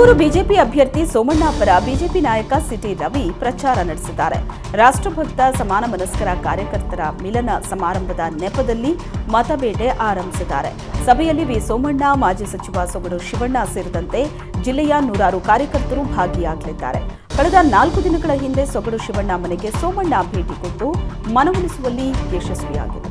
Tumakuru BJP ಅಭ್ಯರ್ಥಿ ಸೋಮಣ್ಣ ಪರ BJP ನಾಯಕ ಸಿಟಿ ರವಿ ಪ್ರಚಾರ ನಡೆಸಿದ್ದಾರೆ. ರಾಷ್ಟ್ರಭಕ್ತ ಸಮಾನ ಮನಸ್ಕರ ಕಾರ್ಯಕರ್ತರ ಮಿಲನ ಸಮಾರಂಭದ ನೆಪದಲ್ಲಿ ಮತಬೇಟೆ ಆರಂಭಿಸಿದ್ದಾರೆ. ಸಭೆಯಲ್ಲಿ ವಿ ಸೋಮಣ್ಣ, ಮಾಜಿ ಸಚಿವ ಸೊಗಡು ಶಿವಣ್ಣ ಸೇರಿದಂತೆ ಜಿಲ್ಲೆಯ ನೂರಾರು ಕಾರ್ಯಕರ್ತರು ಭಾಗಿಯಾಗಲಿದ್ದಾರೆ. ಕಳೆದ ನಾಲ್ಕು ದಿನಗಳ ಹಿಂದೆ ಸೊಗಡು ಶಿವಣ್ಣ ಮನೆಗೆ ಸೋಮಣ್ಣ ಭೇಟಿ ಕೊಟ್ಟು ಮನವೊಲಿಸುವಲ್ಲಿ ಯಶಸ್ವಿಯಾಗಿದ್ದರು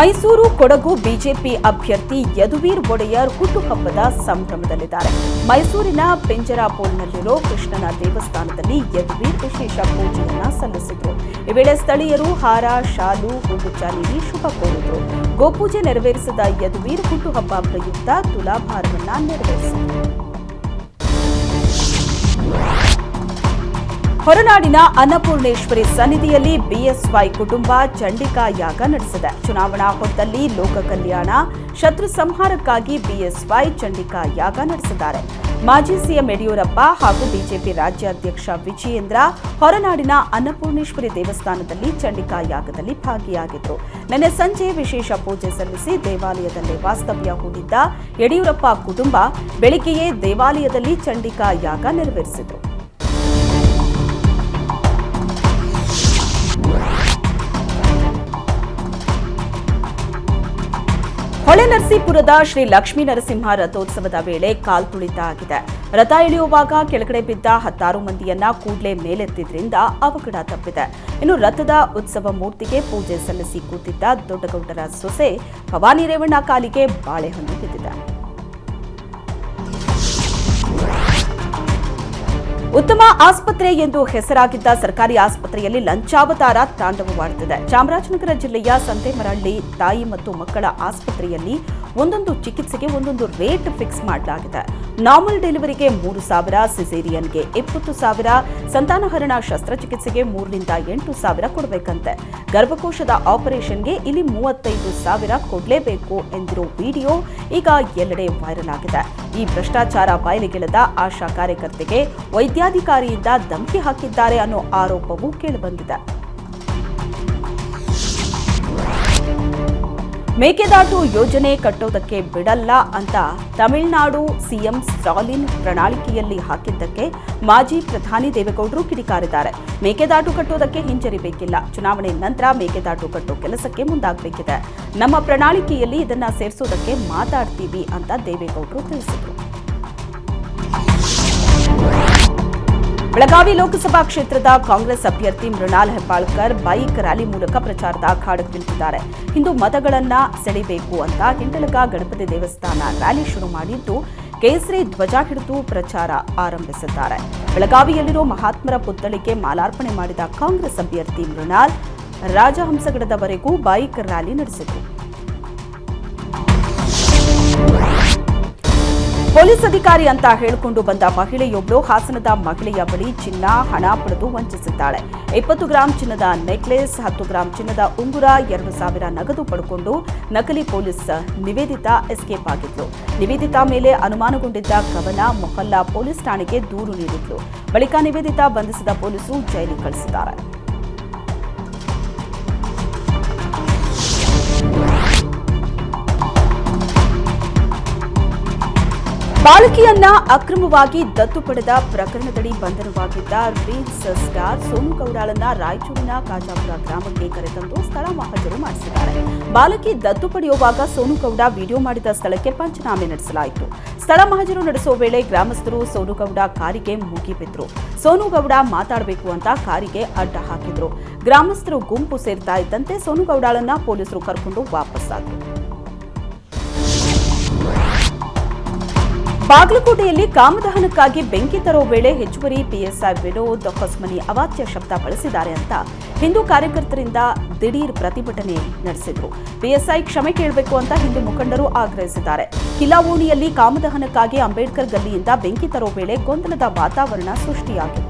ಮೈಸೂರು ಕೊಡಗು ಬಿಜೆಪಿ ಅಭ್ಯರ್ಥಿ ಯದುವೀರ್ ಒಡೆಯರ್ ಹುಟ್ಟುಹಬ್ಬದ ಸಂಭ್ರಮದಲ್ಲಿದ್ದಾರೆ. ಮೈಸೂರಿನ ಪೆಂಜರಾಪೋಲ್ನಲ್ಲಿರೋ ಕೃಷ್ಣನ ದೇವಸ್ಥಾನದಲ್ಲಿ ಯದುವೀರ್ ವಿಶೇಷ ಪೂಜೆಯನ್ನ ಸಲ್ಲಿಸಿದ್ರು. ಈ ವೇಳೆ ಸ್ಥಳೀಯರು ಹಾರ, ಶಾಲು ಹೂಗುಚ್ಚ ನೀಡಿ ಶುಭ ಕೋರಿದ್ರು. ಗೋಪೂಜೆ ನೆರವೇರಿಸಿದ ಯದುವೀರ್ ಹುಟ್ಟುಹಬ್ಬ ಪ್ರಯುಕ್ತ ತುಲಾಭಾರವನ್ನ ನೆರವೇರಿಸಿದರು. ಹೊರನಾಡಿನ ಅನ್ನಪೂರ್ಣೇಶ್ವರಿ ಸನ್ನಿಧಿಯಲ್ಲಿ ಬಿಎಸ್ವೈ ಕುಟುಂಬ ಚಂಡಿಕಾ ಯಾಗ ನಡೆಸಿದೆ. ಚುನಾವಣಾ ಹೊತ್ತಲ್ಲಿ ಲೋಕ ಕಲ್ಯಾಣ, ಶತ್ರು ಸಂಹಾರಕ್ಕಾಗಿ ಬಿಎಸ್ವೈ ಚಂಡಿಕಾ ಯಾಗ ನಡೆಸಿದ್ದಾರೆ. ಮಾಜಿ ಸಿಎಂ ಯಡಿಯೂರಪ್ಪ ಹಾಗೂ ಬಿಜೆಪಿ ರಾಜ್ಯಾಧ್ಯಕ್ಷ ವಿಜಯೇಂದ್ರ ಹೊರನಾಡಿನ ಅನ್ನಪೂರ್ಣೇಶ್ವರಿ ದೇವಸ್ಥಾನದಲ್ಲಿ ಚಂಡಿಕಾ ಯಾಗದಲ್ಲಿ ಭಾಗಿಯಾಗಿದ್ದರು ನಿನ್ನೆ ಸಂಜೆ ವಿಶೇಷ ಪೂಜೆ ಸಲ್ಲಿಸಿ ದೇವಾಲಯದಲ್ಲಿ ವಾಸ್ತವ್ಯ ಹೂಡಿದ್ದ ಯಡಿಯೂರಪ್ಪ ಕುಟುಂಬ, ಬೆಳಿಗ್ಗೆಯೇ ದೇವಾಲಯದಲ್ಲಿ ಚಂಡಿಕಾ ಯಾಗ ನೆರವೇರಿಸಿದರು. ಹೊಳೆನರಸೀಪುರದ ಶ್ರೀ ಲಕ್ಷ್ಮೀ ನರಸಿಂಹ ರಥೋತ್ಸವದ ವೇಳೆ ಕಾಲ್ತುಳಿತ ಆಗಿದೆ ರಥ ಇಳಿಯುವಾಗ ಕೆಳಗಡೆ ಬಿದ್ದ ಹತ್ತಾರು ಮಂದಿಯನ್ನ ಕೂಡಲೇ ಮೇಲೆತ್ತಿದ್ರಿಂದ ಅವಘಡ ತಪ್ಪಿದೆ. ಇನ್ನು ರಥದ ಉತ್ಸವ ಮೂರ್ತಿಗೆ ಪೂಜೆ ಸಲ್ಲಿಸಿ ಕೂತಿದ್ದ ದೊಡ್ಡಗೌಡರ ಸೊಸೆ ಭವಾನಿ ರೇವಣ್ಣ ಕಾಲಿಗೆ ಬಾಳೆಹಣ್ಣು ಬಿದ್ದಿದೆ. ಉತ್ತಮ ಆಸ್ಪತ್ರೆ ಎಂದು ಹೆಸರಾಗಿದ್ದ ಸರ್ಕಾರಿ ಆಸ್ಪತ್ರೆಯಲ್ಲಿ ಲಂಚಾವತಾರ ತಾಂಡವವಾಡುತ್ತಿದೆ. ಚಾಮರಾಜನಗರ ಜಿಲ್ಲೆಯ ಸಂತೆಮರಳ್ಳಿ ತಾಯಿ ಮತ್ತು ಮಕ್ಕಳ ಆಸ್ಪತ್ರೆಯಲ್ಲಿ ಒಂದೊಂದು ಚಿಕಿತ್ಸೆಗೆ ಒಂದೊಂದು ರೇಟ್ ಫಿಕ್ಸ್ ಮಾಡಲಾಗಿದೆ. ನಾರ್ಮಲ್ ಡೆಲಿವರಿಗೆ ಮೂರು ಸಾವಿರ, ಸಿಸೇರಿಯನ್ಗೆ ಇಪ್ಪತ್ತು ಸಾವಿರ ಸಂತಾನಹರಣ ಶಸ್ತ್ರಚಿಕಿತ್ಸೆಗೆ ಮೂರರಿಂದ ಎಂಟು ಸಾವಿರ ಕೊಡಬೇಕಂತೆ. ಗರ್ಭಕೋಶದ ಆಪರೇಷನ್ಗೆ ಇಲ್ಲಿ ಮೂವತ್ತೈದು ಸಾವಿರ ಕೊಡಲೇಬೇಕು ಎಂದಿರೋ ವಿಡಿಯೋ ಈಗ ಎಲ್ಲೆಡೆ ವೈರಲ್ ಆಗಿದೆ. ಈ ಭ್ರಷ್ಟಾಚಾರ ಬಯಲಿಗೆಳೆದ ಆಶಾ ಕಾರ್ಯಕರ್ತೆಗೆ ವೈದ್ಯಾಧಿಕಾರಿಯಿಂದ ಧಮಕಿ ಹಾಕಿದ್ದಾರೆ ಅನ್ನೋ ಆರೋಪವೂ ಕೇಳಿಬಂದಿದೆ ಮೇಕೆದಾಟು ಯೋಜನೆ ಕಟ್ಟೋದಕ್ಕೆ ಬಿಡಲ್ಲ ಅಂತ ತಮಿಳುನಾಡು ಸಿಎಂ ಸ್ಟಾಲಿನ್ ಪ್ರಣಾಳಿಕೆಯಲ್ಲಿ ಹಾಕಿದ್ದಕ್ಕೆ ಮಾಜಿ ಪ್ರಧಾನಿ ದೇವೇಗೌಡರು ಕಿಡಿಕಾರಿದ್ದಾರೆ. ಮೇಕೆದಾಟು ಕಟ್ಟೋದಕ್ಕೆ ಹಿಂಜರಿಬೇಕಿಲ್ಲ. ಚುನಾವಣೆ ನಂತರ ಮೇಕೆದಾಟು ಕಟ್ಟೋ ಕೆಲಸಕ್ಕೆ ಮುಂದಾಗಬೇಕಿದೆ. ನಮ್ಮ ಪ್ರಣಾಳಿಕೆಯಲ್ಲಿ ಇದನ್ನ ಸೇರಿಸೋದಕ್ಕೆ ಮಾತಾಡ್ತೀವಿ ಅಂತ ದೇವೇಗೌಡರು ತಿಳಿಸಿದರು. ಬೆಳಗಾವಿ ಲೋಕಸಭಾ ಕ್ಷೇತ್ರದ ಕಾಂಗ್ರೆಸ್ ಅಭ್ಯರ್ಥಿ ಮೃಣಾಲ್ ಹೆಬ್ಬಾಳ್ಕರ್ ಬೈಕ್ ರ್ಯಾಲಿ ಮೂಲಕ ಪ್ರಚಾರದ ಅಖಾಡಕ್ಕಿಳಿದಿದ್ದಾರೆ ಹಿಂದೂ ಮತಗಳನ್ನ ಸೆಳೆಯಬೇಕು ಅಂತ ಹಿಂಡಲಗ ಗಣಪತಿ ದೇವಸ್ಥಾನ ರ್ಯಾಲಿ ಶುರು ಮಾಡಿದ್ದು ಕೇಸರಿ ಧ್ವಜ ಹಿಡಿದು ಪ್ರಚಾರ ಆರಂಭಿಸಿದ್ದಾರೆ. ಬೆಳಗಾವಿಯಲ್ಲಿರೋ ಮಹಾತ್ಮರ ಪುತ್ಥಳಿಗೆ ಮಾಲಾರ್ಪಣೆ ಮಾಡಿದ ಕಾಂಗ್ರೆಸ್ ಅಭ್ಯರ್ಥಿ ಮೃಣಾಲ್ ರಾಜಹಂಸಗಡದವರೆಗೂ ಬೈಕ್ ರ್ಯಾಲಿ ನಡೆಸಿದರು. ಪೊಲೀಸ್ ಅಧಿಕಾರಿ ಅಂತ ಹೇಳಿಕೊಂಡು ಬಂದ ಮಹಿಳೆಯೊಬ್ಬಳು ಹಾಸನದ ಮಹಿಳೆಯ ಬಳಿ ಚಿನ್ನ, ಹಣ ಪಡೆದು ವಂಚಿಸಿದ್ದಾಳೆ. ಇಪ್ಪತ್ತು ಗ್ರಾಂ ಚಿನ್ನದ ನೆಕ್ಲೆಸ್, ಹತ್ತು ಗ್ರಾಂ ಚಿನ್ನದ ಉಂಗುರ, ಎರಡು ಸಾವಿರ ನಗದು ಪಡ್ಕೊಂಡು ನಕಲಿ ಪೊಲೀಸ್ ನಿವೇದಿತಾ ಎಸ್ಕೇಪ್ ಆಗಿದ್ಲು. ನಿವೇದಿತಾ ಮೇಲೆ ಅನುಮಾನಗೊಂಡಿದ್ದ ಕವನ ಮೊಹಲ್ಲಾ ಪೊಲೀಸ್ ಠಾಣೆಗೆ ದೂರು ನೀಡಿದ್ಲು. ಬಳಿಕ ನಿವೇದಿತಾ ಬಂಧಿಸಿದ ಪೊಲೀಸರು ಜೈಲಿಗೆ ಕಳಿಸಿದ್ದಾರೆ. ಬಾಲಕಿಯನ್ನ ಅಕ್ರಮವಾಗಿ ದತ್ತು ಪಡೆದ ಪ್ರಕರಣದಡಿ ಬಂಧನವಾಗಿದ್ದ ರೀಲ್ಸ್ ಸ್ಟಾರ್ ಸೋನು ಗೌಡಾಳನ್ನ ರಾಯಚೂರಿನ ಕಾಜಾಪುರ ಗ್ರಾಮಕ್ಕೆ ಕರೆತಂದು ಸ್ಥಳ ಮಹಜರು ಮಾಡಿಸಿದ್ದಾರೆ. ಬಾಲಕಿ ದತ್ತು ಪಡೆಯುವಾಗ ಸೋನು ಗೌಡ ವಿಡಿಯೋ ಮಾಡಿದ ಸ್ಥಳಕ್ಕೆ ಪಂಚನಾಮೆ ನಡೆಸಲಾಯಿತು. ಸ್ಥಳ ಮಹಜರು ನಡೆಸುವ ವೇಳೆ ಗ್ರಾಮಸ್ಥರು ಸೋನು ಗೌಡ ಕಾರಿಗೆ ಮುಗಿಬಿದ್ರು ಸೋನು ಗೌಡ ಮಾತಾಡಬೇಕು ಅಂತ ಕಾರಿಗೆ ಅಡ್ಡ ಹಾಕಿದ್ರು. ಗ್ರಾಮಸ್ಥರು ಗುಂಪು ಸೇರ್ತಾ ಇದ್ದಂತೆ ಸೋನು ಗೌಡಾಳನ್ನ ಪೊಲೀಸರು ಕರ್ಕೊಂಡು ವಾಪಸ್ಸಾದ್ರು. ಬಾಗಲಕೋಟೆಯಲ್ಲಿ ಕಾಮದಹನಕ್ಕಾಗಿ ಬೆಂಕಿ ತರೋ ವೇಳೆ ಹೆಚ್ಚುವರಿ ಪಿಎಸ್ಐ ವಿನೋದ್ ಹೊಸ್ಮನಿ ಅವಾಚ್ಯ ಶಬ್ದ ಬಳಸಿದ್ದಾರೆ ಅಂತ ಹಿಂದೂ ಕಾರ್ಯಕರ್ತರಿಂದ ದಿಢೀರ್ ಪ್ರತಿಭಟನೆ ನಡೆಸಿದ್ರು. ಪಿಎಸ್ಐ ಕ್ಷಮೆ ಕೇಳಬೇಕು ಅಂತ ಹಿಂದೂ ಮುಖಂಡರು ಆಗ್ರಹಿಸಿದ್ದಾರೆ. ಕಿಲಾವೋಣಿಯಲ್ಲಿ ಕಾಮದಹನಕ್ಕಾಗಿ ಅಂಬೇಡ್ಕರ್ ಗಲ್ಲಿಯಿಂದ ಬೆಂಕಿ ತರೋ ವೇಳೆ ಗೊಂದಲದ ವಾತಾವರಣ ಸೃಷ್ಟಿಯಾಗಿತ್ತು.